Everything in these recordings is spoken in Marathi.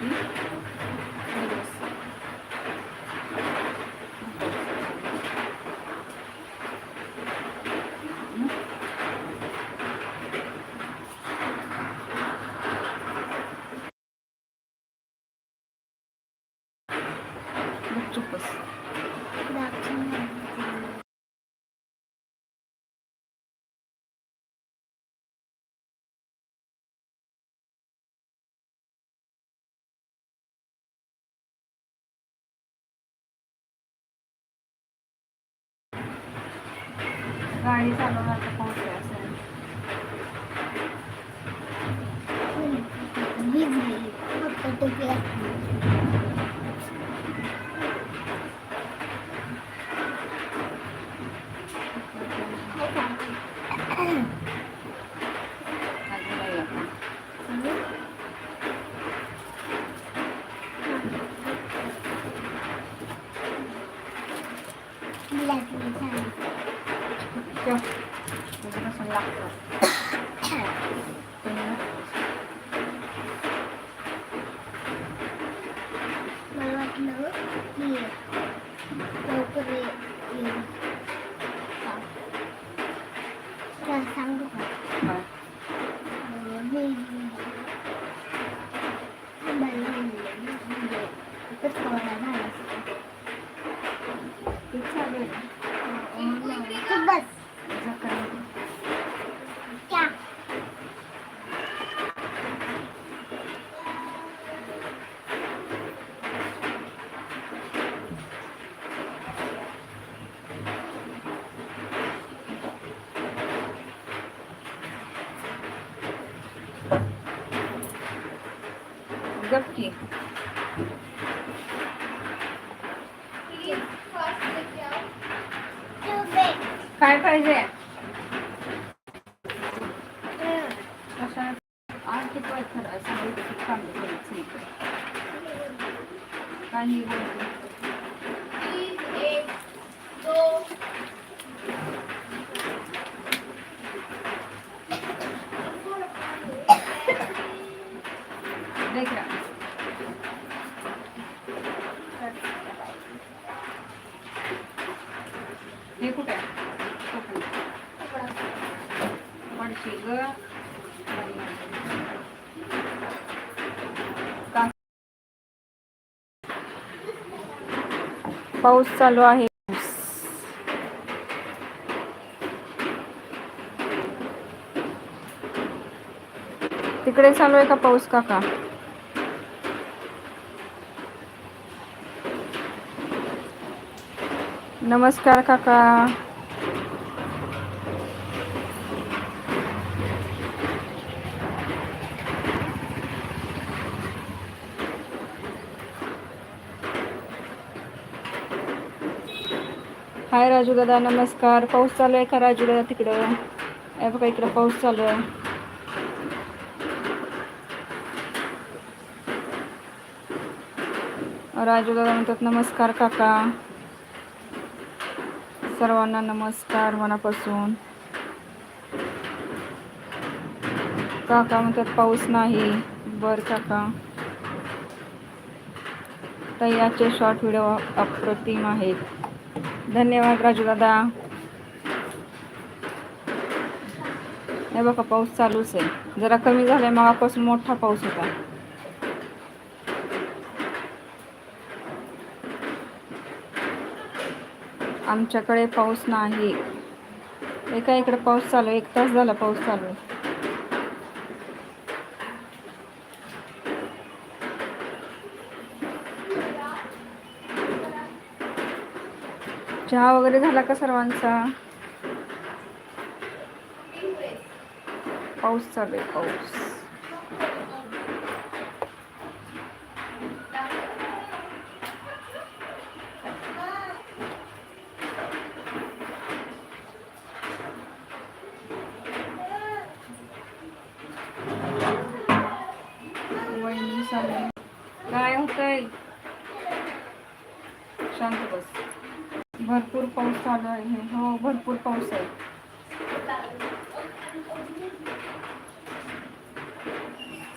worden. गाडी चालवण्याचा पाऊस आहे. असं फक्त टोपी घातली. काय काय? खाली नाही आपण. Black and tan. ठेव. तुझं कसं लागतं ते ना. मला वाटलं की लवकर ये- येईल. हा. तर सांगू का हा. अं, मी बाई म्हणजे एकच कवडा झाला असता. ते चालू आहे. अं, तू बस तुझं काय? क्या गप की. काय पाहिजे कशा आज किती वेळ खरं सांगितलं की चांगलं करायचं नाही. काही बोलते. देख रहा. हे कुठे आहे? पडशी ग. पाऊस चालू आहे. तिकडे चालू आहे का पाऊस काका? नमस्कार काका. हाय राजू दादा नमस्कार. पाऊस चालू आहे का राजू दादा तिकडं? हे बघा इकडं पाऊस चालू आहे. राजू दादा म्हणतात नमस्कार काका. सर्वांना नमस्कार मनापासून. काका म्हणतात पाऊस नाही. बर काका. तयाचे आजचे शॉर्ट व्हिडिओ अप्रतिम आहेत. धन्यवाद राजू दादा हे बघा पाऊस चालूच आहे. जरा कमी झालाय मगापासून मोठा पाऊस होता. आमच्याकडे पाऊस नाही. एका इकडे पाऊस चालू आहे एक तास झाला पाऊस चालू आहे. चहा वगैरे झाला का सर्वांचा? पाऊस चालू आहे पाऊस. चालू आहे. हो भरपूर पाऊस आहे.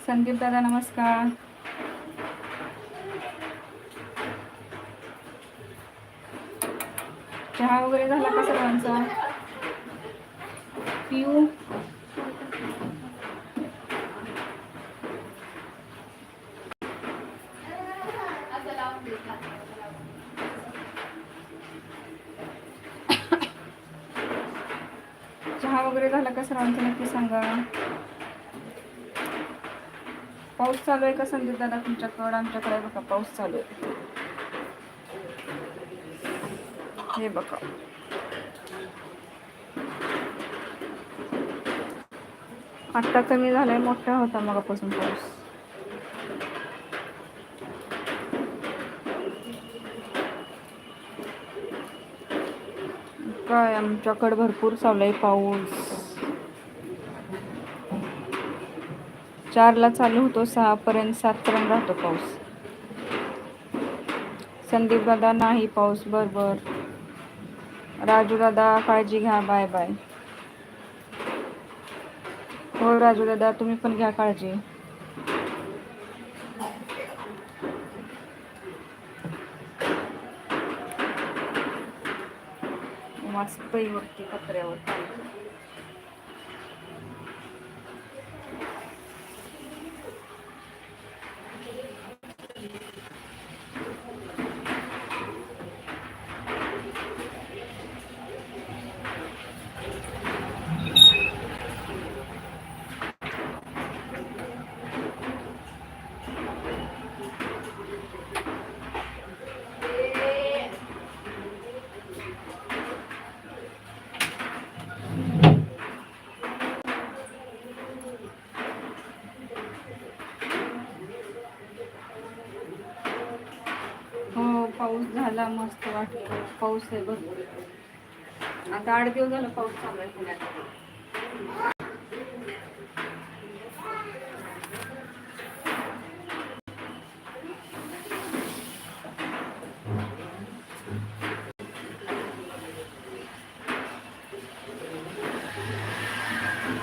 संदीप दादा नमस्कार. चहा वगैरे झाला का सर्वांचा? पिऊ? वगैरे नक्की सांगा. पाऊस चालू आहे का संदीप दादा तुमच्याकडं? आमच्याकडे बघा पाऊस चालू आहे. हे बघा. आत्ता कमी झालाय मोठा होता मगापासून पाऊस. काय आमच्याकडे भरपूर चालू आहे पाऊस. चारला चालू होतो सहापर्यंत सातपर्यंत सात राहतो पाऊस. संदीप दादा नाही पाऊस बरोबर. राजू दादा काळजी घ्या बाय बाय हो राजू दादा तुम्ही पण घ्या काळजी. मस्त वरती पत्र्यावर पाणी. हो पाऊस झाला मस्त वाटलं. पाऊस आहे भरपूर आता आठ दिवस झालं पाऊस चालू आहे पुण्यात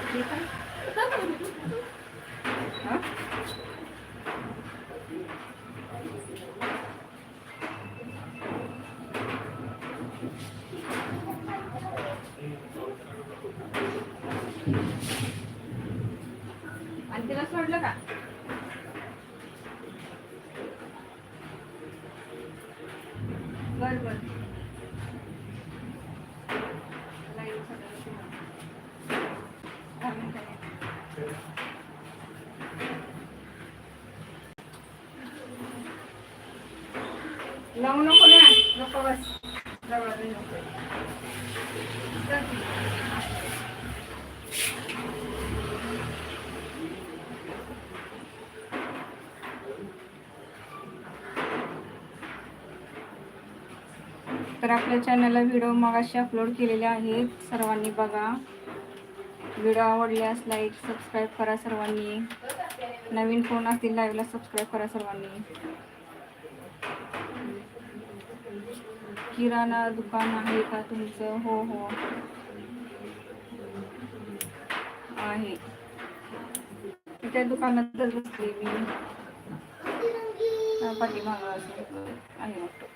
ठीक आहे हा? आणि तिला सोडलं का बर बर लाइट सगळं सुरू. दहा मिनिटांनी. लावू नको ना नको बस जवळ बी नको. चल की. तर आपल्या चॅनलला व्हिडिओ मगाशी अपलोड केलेले आहेत सर्वांनी बघा. व्हिडिओ आवडल्यास लाईक सबस्क्राईब करा सर्वांनी. नवीन फोन असतील लाईव्हला सबस्क्राईब करा सर्वांनी. किराणा दुकान आहे का तुमचं? हो हो. आहे. त्या दुकानातच बसले मी. पाठीमागा पाठीमागं असं आहे मोठं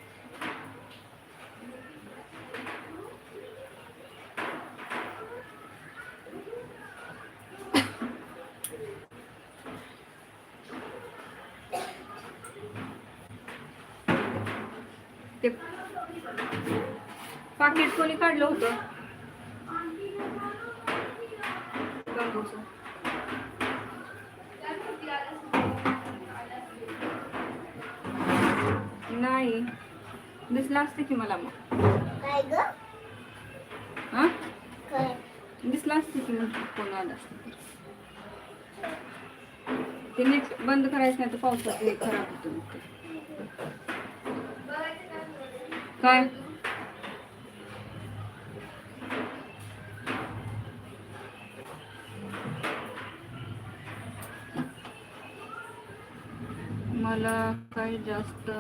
ते पाकिट कोणी काढलं होतं. नाही. दिसलं असतं की मला मग. हा? दिसलं असतं की मग कोण आलं असतं. ते नीट बंद करायचं नाही तर पावसात खराब होतं मग ते. काय? मला काही जास्त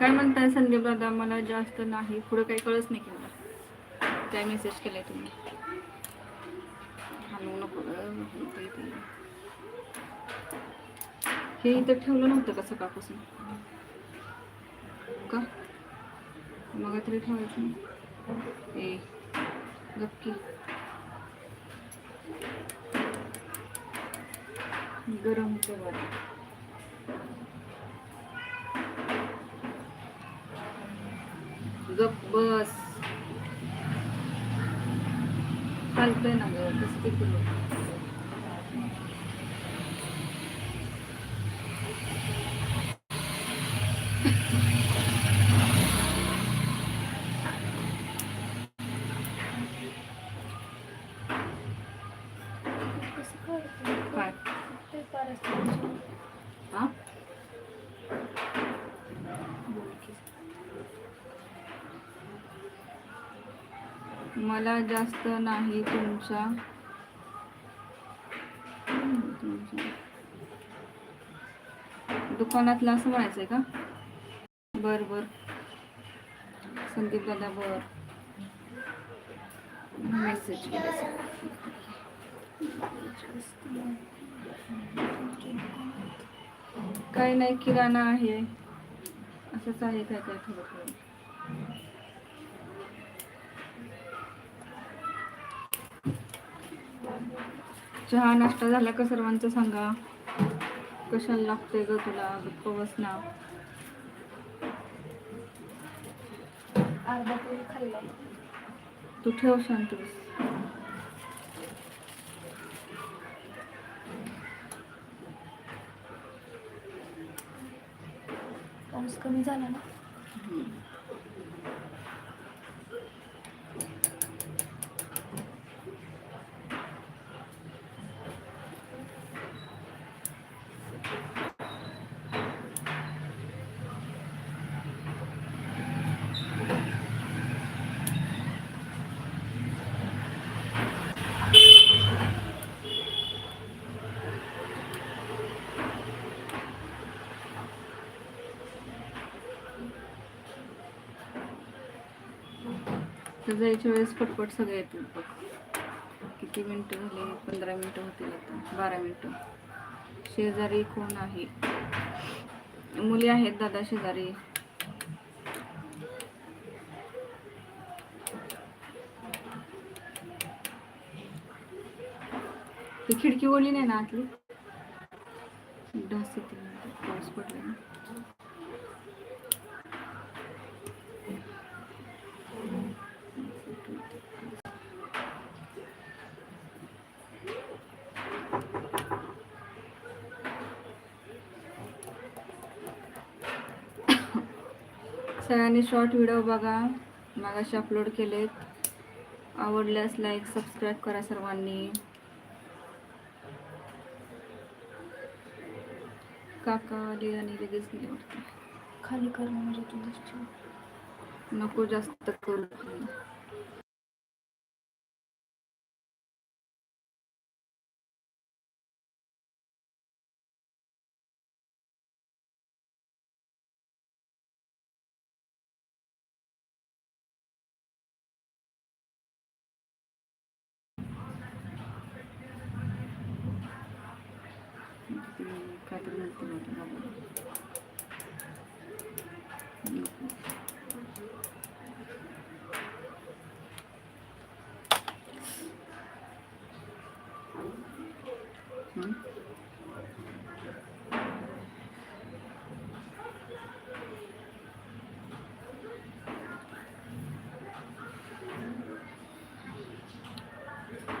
काय म्हणताय संदीप दादा मला जास्त नाही. पुढे काही कळच नाही की मला काय मेसेज केलाय तुम्ही हलवू नको हे इथं ठेवलं नव्हतं का सकाळपासून? का? मग तरी ठेवायचं ए गप्की. गरम होतं बरं. गप बस. चालतंय ना गं कसं ते करू कसं कळतं? काय पेपर असतो. हा बोल की. मला जास्त नाही तुमच्या दुकानातला दुकानातलं असं म्हणायचंय का? बर बर. संदीप दादा बर मेसेज काही नाही किराणा आहे. असंच आहे काय काय थोडं थोडं चहा नाश्ता झाला का सर्वांचं सांगा? कशाला लागतंय ग तुला? गप्प बस ना. अर्धा पोळी तू ठेव शांत बस. पाऊस कमी झाला ना? आता जायच्या वेळेस पटपट सगळे येतील बघ. किती मिनटं झाली? पंधरा मिनटं होतील आता. बारा मिनटं. शेजारी कोण आहे? मुली आहेत दादा शेजारी. ती खिडकी ओली नाही ना आतली? डास येते पाऊस पडला ना. सगळ्यांनी शॉर्ट व्हिडिओ बघा. मागाशी अपलोड केलेत. आवडल्यास लाईक सबस्क्राईब करा सर्वांनी. काका आले आणि लगेच गेले वाटतं. खाली करणं म्हणजे तू दिसतो नको जास्त करू काहीतरी म्हणते नव्हतं बाबा. नको. हं?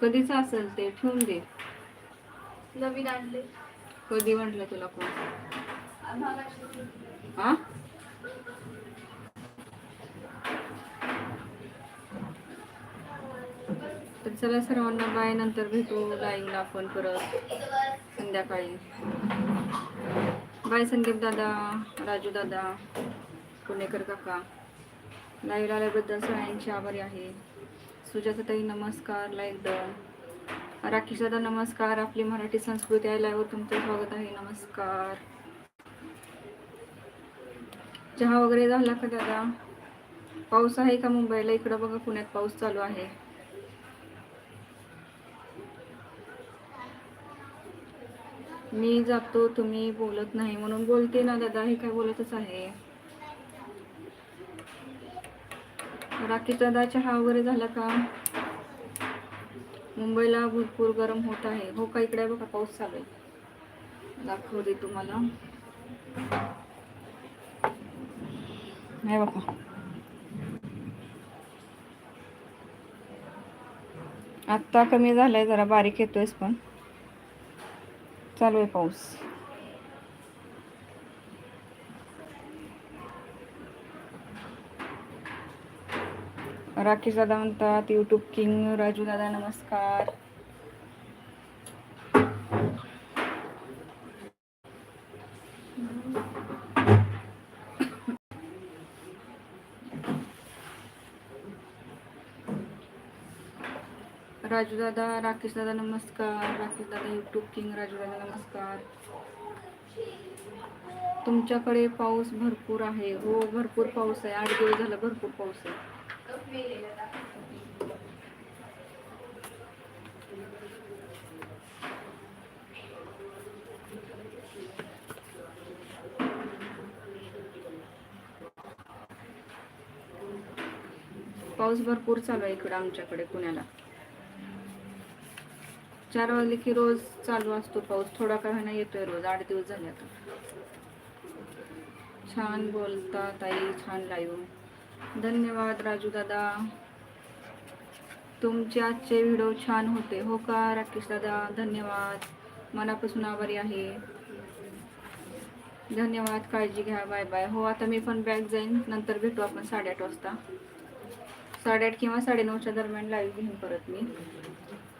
कधीच असेल ते ठेवून दे. नवीन आणले. कधी म्हटलं तुला कोण? हा? तर चला सर्वांना बाय नंतर भेटू लाईव्हला आपण परत. संध्याकाळी. बाय संदीप दादा राजू दादा पुणेकर काका लाईव्ह आल्याबद्दल सगळ्यांची आभारी आहे. सुजाताताई नमस्कार लाईक द. राकेश दादा नमस्कार. आपली मराठी संस्कृती आहे लाईव्हवर तुमचं स्वागत आहे. नमस्कार. चहा वगैरे झाला का दादा? पाऊस आहे का मुंबईला? इकडं बघा पुण्यात पाऊस चालू आहे. मी जातो तुम्ही बोलत नाही म्हणून बोलते ना दादा हे काय बोलतच आहे. राखी दादा चहा वगैरे झाला का? मुंबईला भरपूर गरम होत आहे. हो का इकडे बघा पाऊस चालू आहे. दाखवते तुम्हाला. नाही बघा. आत्ता कमी झालाय जरा बारीक येतोयस पण. चालू आहे पाऊस. राकेश दादा म्हणतात युट्यूब किंग राजू दादा नमस्कार. राजू दादा राकेश दादा नमस्कार. राकेश दादा युट्यूब किंग राजू दादा नमस्कार. तुमच्याकडे पाऊस भरपूर आहे. हो भरपूर पाऊस आहे. आठ दिवस झाला भरपूर पाऊस आहे. पाऊस भरपूर चालू आहे इकडं आमच्याकडे पुण्याला. चार वाजले की रोज चालू असतो पाऊस. थोडा का होईना येतोय रोज. आठ दिवस झाले आता. छान बोलता ताई छान लाईव्ह धन्यवाद राजू दादा. तुमचे आजचे व्हिडिओ छान होते. हो का राकेश दादा? धन्यवाद. मनापासून आभारी आहे. धन्यवाद. काळजी घ्या. बाय बाय हो आता मी पण बॅग जाईन. नंतर भेटू आपण साडेआठ वाजता. साडेआठ किंवा साडेनऊच्या दरम्यान लाईव्ह घेईन परत मी.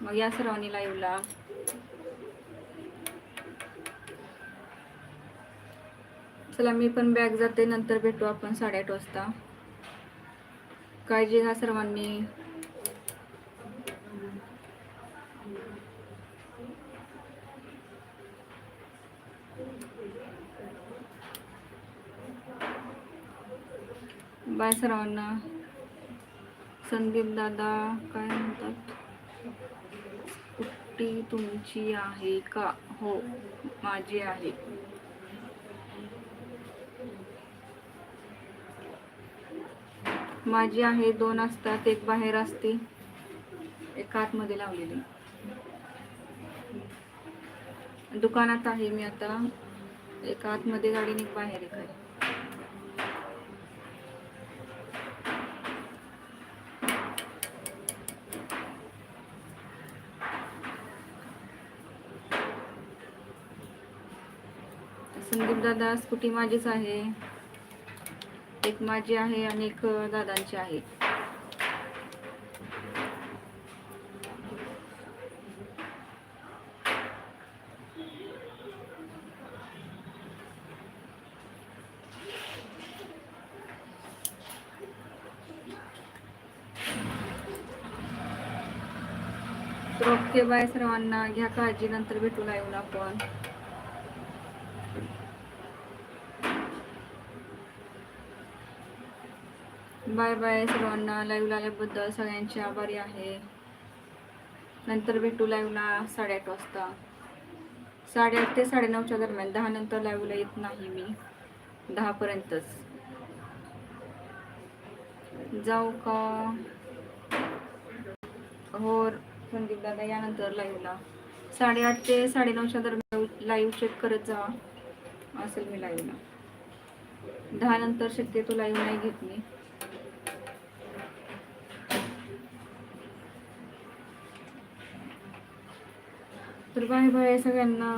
मग या सर्वांनी लाईव्हला चला मी पण बॅग जाते नंतर भेटू आपण साडेआठ वाजता. काळजी घ्या सर्वांनी. बाय सर्वांना. संदीप दादा काय म्हणतात? ती तुमची आहे का? हो माझी आहे. माझी आहे दोन असतात एक बाहेर असते. एक आतमध्ये लावलेली. दुकानात आहे मी आता. एक आतमध्ये गाडी आणि एक बाहेर एक आहे संदीप दादा स्कूटी माझीच आहे. एक माझी आहे आणि एक दादांची आहे. ओके बाय सर्वांना. घ्या काळजी नंतर भेटू येऊन आपण. बाय बाय सर्वांना लाईव्हला आल्याबद्दल सगळ्यांचे आभारी आहे. नंतर भेटू लाईव्हला साडेआठ वाजता. साडेआठ ते साडेनऊच्या दरम्यान दहा नंतर लाईव्हला येत नाही मी. दहापर्यंतच जाऊ का? हो संदीप दादा यानंतर लाईव्हला साडेआठ ते साडेनऊच्या दरम्यान लाईव्ह चेक करत जा. असेल मी लाईव्हला दहा नंतर शक्यतो लाईव्ह नाही घेत मी. बाय बाय सगळ्यांना